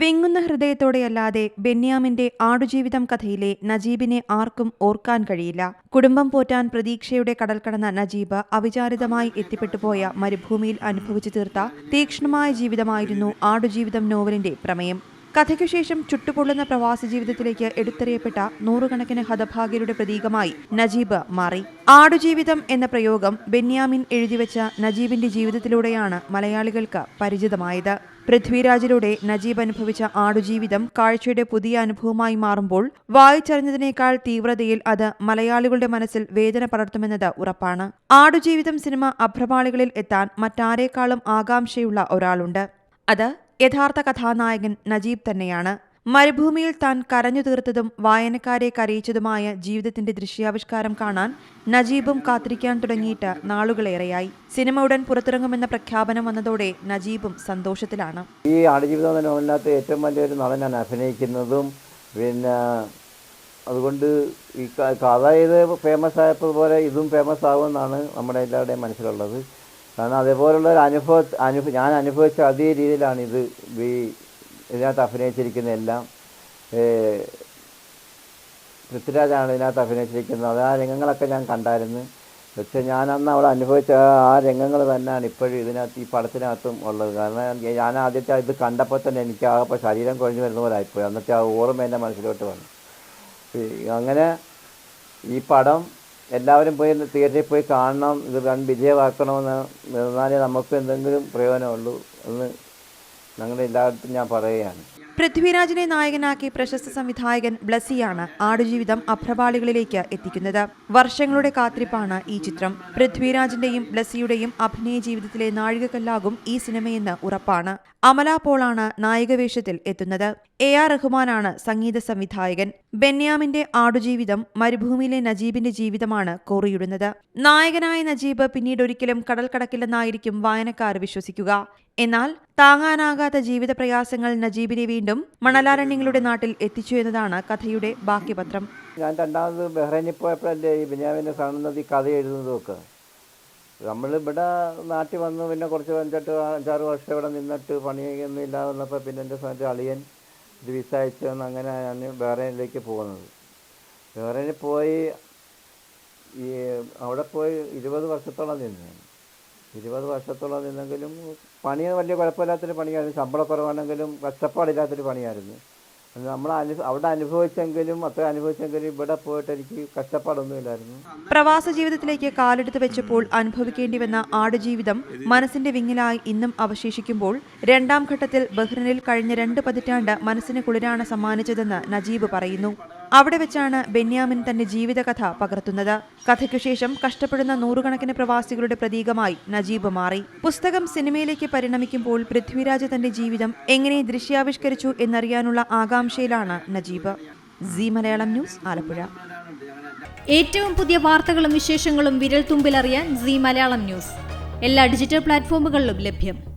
വിങ്ങുന്ന ഹൃദയത്തോടെയല്ലാതെ ബെന്യാമിന്റെ ആടുജീവിതം കഥയിലെ നജീബിനെ ആർക്കും ഓർക്കാൻ കഴിയില്ല. കുടുംബം പോറ്റാൻ പ്രതീക്ഷയുടെ കടൽ കടന്ന നജീബ് അവിചാരിതമായി എത്തിപ്പെട്ടുപോയ മരുഭൂമിയിൽ അനുഭവിച്ചു തീർത്ത തീക്ഷ്ണമായ ജീവിതമായിരുന്നു ആടുജീവിതം നോവലിന്റെ പ്രമേയം. കഥയ്ക്കു ശേഷം ചുട്ടുപൊള്ളുന്ന പ്രവാസി ജീവിതത്തിലേക്ക് എടുത്തെറിയപ്പെട്ട നൂറുകണക്കിന് ഹതഭാഗ്യരുടെ പ്രതീകമായി നജീബ് മാറി. ആടുജീവിതം എന്ന പ്രയോഗം ബെന്യാമിൻ എഴുതിവെച്ച നജീബിന്റെ ജീവിതത്തിലൂടെയാണ് മലയാളികൾക്ക് പരിചിതമായത്. പൃഥ്വിരാജിലൂടെ നജീബ് അനുഭവിച്ച ആടുജീവിതം കാഴ്ചയുടെ പുതിയ അനുഭവമായി മാറുമ്പോൾ വായിച്ചറിഞ്ഞതിനേക്കാൾ തീവ്രതയിൽ അത് മലയാളികളുടെ മനസ്സിൽ വേദന പടർത്തുമെന്നത് ഉറപ്പാണ്. ആടുജീവിതം സിനിമ അഭ്രപാളികളിൽ എത്താൻ മറ്റാരേക്കാളും ആകാംക്ഷയുള്ള ഒരാളുണ്ട്. അത് യഥാർത്ഥ കഥാനായകൻ നജീബ് തന്നെയാണ്. മരുഭൂമിയിൽ താൻ കരഞ്ഞു തീർത്തതും വായനക്കാരെ കരയിച്ചതുമായ ജീവിതത്തിന്റെ ദൃശ്യാവിഷ്കാരം കാണാൻ നജീബും കാത്തിരിക്കാൻ തുടങ്ങിയിട്ട് നാളുകളേറെയായി. സിനിമ ഉടൻ പുറത്തിറങ്ങുമെന്ന പ്രഖ്യാപനം വന്നതോടെ നജീബും സന്തോഷത്തിലാണ്. ഈ ആടുജീവിതം എന്ന നോവലിനകത്ത് ഏറ്റവും വലിയൊരു നടനാണ് അഭിനയിക്കുന്നതും പിന്നെ അതുകൊണ്ട് ഈ കഥ ഇത് ഫേമസ് ആയതുപോലെ ഇതും ഫേമസ് ആകുമെന്നാണ് നമ്മുടെ എല്ലാവരുടെയും മനസ്സിലുള്ളത്. കാരണം അതേപോലുള്ള ഒരു അനുഭവ അനുഭവ ഞാൻ അനുഭവിച്ച അതേ രീതിയിലാണ് ഇത് ഈ ഇതിനകത്ത് അഭിനയിച്ചിരിക്കുന്ന എല്ലാം. പൃഥ്വിരാജാണ് ഇതിനകത്ത് അഭിനയിച്ചിരിക്കുന്നത്. ആ രംഗങ്ങളൊക്കെ ഞാൻ കണ്ടായിരുന്നു. പക്ഷേ ഞാൻ അന്ന് അവിടെ അനുഭവിച്ച ആ രംഗങ്ങൾ തന്നെയാണ് ഇപ്പോഴും ഇതിനകത്ത് ഈ പടത്തിനകത്തും ഉള്ളത്. കാരണം ഞാൻ ആദ്യത്തെ ഇത് കണ്ടപ്പോൾ തന്നെ എനിക്ക് ആകപ്പോൾ ശരീരം കുഴഞ്ഞു വരുന്ന പോലെ ആയിപ്പോയി. അന്നത്തെ ആ ഓർമ്മ എന്റെ മനസ്സിലോട്ട് വന്നു. അങ്ങനെ ഈ പടം എല്ലാവരും പോയി തിയേറ്ററിൽ പോയി കാണണം ഇത് കൺ വിജയമാക്കണമെന്ന് എന്നാലേ നമുക്ക് എന്തെങ്കിലും പ്രയോജനമുള്ളൂ എന്ന് ഞങ്ങളുടെ എല്ലായിടത്തും ഞാൻ പറയുകയാണ്. പൃഥ്വിരാജിനെ നായകനാക്കി പ്രശസ്ത സംവിധായകൻ ബ്ലസിയാണ് ആടുജീവിതം അഭ്രപാളികളിലേക്ക് എത്തിക്കുന്നത്. വർഷങ്ങളുടെ കാത്തിരിപ്പാണ് ഈ ചിത്രം. പൃഥ്വിരാജിന്റെയും ബ്ലസിയുടെയും അഭിനയ ജീവിതത്തിലെ നാഴികക്കല്ലാകും ഈ സിനിമയെന്ന് ഉറപ്പാണ്. അമല പോളാണ് നായികവേഷത്തിൽ എത്തുന്നത്. എ ആർ റഹ്മാനാണ് സംഗീത സംവിധായകൻ. ബെന്യാമിന്റെ ആടുജീവിതം മരുഭൂമിയിലെ നജീബിന്റെ ജീവിതമാണ് കോറിയിടുന്നത്. നായകനായ നജീബ് പിന്നീട് ഒരിക്കലും കടൽ കടക്കില്ലെന്നായിരിക്കും വായനക്കാർ വിശ്വസിക്കുക. എന്നാൽ താങ്ങാനാകാത്ത ജീവിത പ്രയാസങ്ങൾ നജീബിനെ വീണ്ടും മണലാരണ്യങ്ങളുടെ നാട്ടിൽ എത്തിച്ചു എന്നതാണ് കഥയുടെ ബാക്കിപത്രം ഞാൻ രണ്ടാമത് ബഹ്റൈനിൽ പോയപ്പോഴല്ലേ ഈ ബെന്യാമിനെ കാണുന്നത് ഈ കഥ എഴുതുന്നതൊക്കെ. നമ്മളിവിടെ നാട്ടിൽ വന്ന് പിന്നെ കുറച്ച് അഞ്ചെട്ട് അഞ്ചാറ് വർഷം ഇവിടെ നിന്നിട്ട് പണിയൊന്നും ഇല്ലാതെ വന്നപ്പോൾ പിന്നെ എന്റെ അളിയൻ ഇത് വിസ അയച്ചു തന്ന് അങ്ങനെ ഞാൻ ബഹ്റൈനിലേക്ക് പോകുന്നത് ബഹ്റൈനിൽ പോയി ഈ അവിടെ പോയി ഇരുപത് വർഷത്തോളം നിന്ന്. ഇരുപത് വർഷത്തോളം നിന്നെങ്കിലും പണി വലിയ കുഴപ്പമില്ലാത്തൊരു പണിയായിരുന്നു. ശമ്പളക്കുറവാണെങ്കിലും കഷ്ടപ്പാടില്ലാത്തൊരു പണിയായിരുന്നു. നമ്മൾ അവിടെ അനുഭവിച്ചെങ്കിലും പോയിട്ട് എനിക്ക് കഷ്ടപ്പാടൊന്നുമില്ലായിരുന്നു. പ്രവാസ ജീവിതത്തിലേക്ക് കാലെടുത്ത് വെച്ചപ്പോൾ അനുഭവിക്കേണ്ടി വന്ന ആടുജീവിതം മനസ്സിന്റെ വിങ്ങിലായി ഇന്നും അവശേഷിക്കുമ്പോൾ രണ്ടാം ഘട്ടത്തിൽ ബഹ്റിനിൽ കഴിഞ്ഞ രണ്ട് പതിറ്റാണ്ട് മനസ്സിന് കുളിരാണ് സമ്മാനിച്ചതെന്ന് നജീബ് പറയുന്നു. അവിടെ വെച്ചാണ് ബെന്യാമിൻ തന്റെ ജീവിതകഥ പകർത്തുന്നത്. കഥയ്ക്കു ശേഷം കഷ്ടപ്പെടുന്ന നൂറുകണക്കിന് പ്രവാസികളുടെ പ്രതീകമായി നജീബ് മാറി. പുസ്തകം സിനിമയിലേക്ക് പരിണമിക്കുമ്പോൾ പൃഥ്വിരാജ് തന്റെ ജീവിതം എങ്ങനെ ദൃശ്യാവിഷ്കരിച്ചു എന്നറിയാനുള്ള ആകാംക്ഷയിലാണ് Najeeb. Zee Malayalam news Alappuzha. ഏറ്റവും പുതിയ വാർത്തകളും വിശേഷങ്ങളും വിരൽ തുമ്പിലറിയാൻ സി മലയാളം ന്യൂസ്. എല്ലാ ഡിജിറ്റൽ പ്ലാറ്റ്ഫോമുകളിലും ലഭ്യം.